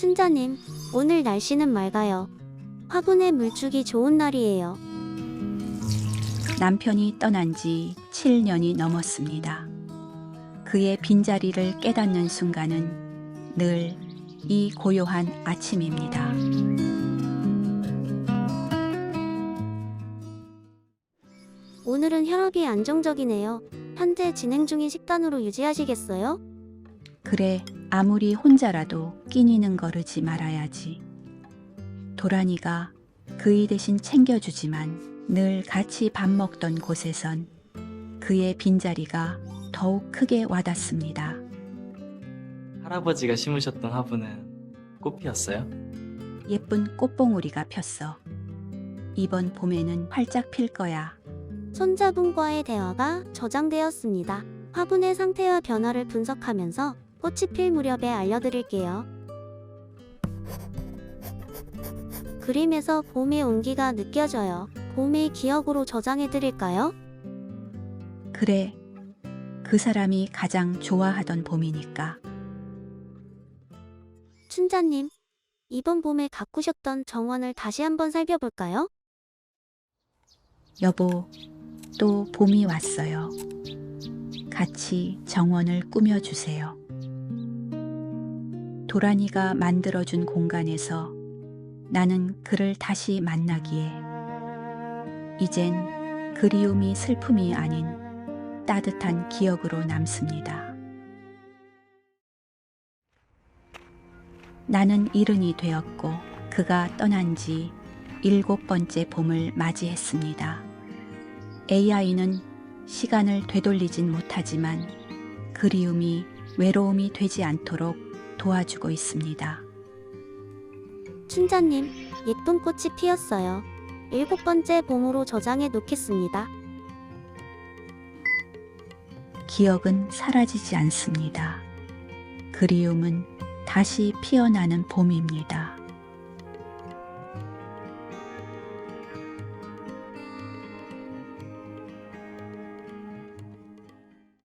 춘자님, 오늘 날씨는 맑아요. 화분에 물 주기 좋은 날이에요. 남편이 떠난 지 7년이 넘었습니다. 그의 빈자리를 깨닫는 순간은 늘 이 고요한 아침입니다. 오늘은 혈압이 안정적이네요. 현재 진행 중인 식단으로 유지하시겠어요? 그래, 아무리 혼자라도 끼니는 거르지 말아야지. 도란이가 그이 대신 챙겨주지만 늘 같이 밥 먹던 곳에선 그의 빈자리가 더욱 크게 와닿습니다. 할아버지가 심으셨던 화분은 꽃 피었어요? 예쁜 꽃봉오리가 폈어. 이번 봄에는 활짝 필 거야. 손자분과의 대화가 저장되었습니다. 화분의 상태와 변화를 분석하면서 꽃이 필 무렵에 알려드릴게요. 그림에서 봄의 온기가 느껴져요. 봄의 기억으로 저장해드릴까요? 그래, 그 사람이 가장 좋아하던 봄이니까. 춘자님, 이번 봄에 가꾸셨던 정원을 다시 한번 살펴볼까요? 여보, 또 봄이 왔어요. 같이 정원을 꾸며주세요. 도란이가 만들어준 공간에서 나는 그를 다시 만나기에 이젠 그리움이 슬픔이 아닌 따뜻한 기억으로 남습니다. 나는 이른이 되었고 그가 떠난 지 일곱 번째 봄을 맞이했습니다. AI는 시간을 되돌리진 못하지만 그리움이 외로움이 되지 않도록 도와주고 있습니다. 춘자님, 예쁜 꽃이 피었어요. 일곱 번째 봄으로 저장해 놓겠습니다. 기억은 사라지지 않습니다. 그리움은 다시 피어나는 봄입니다.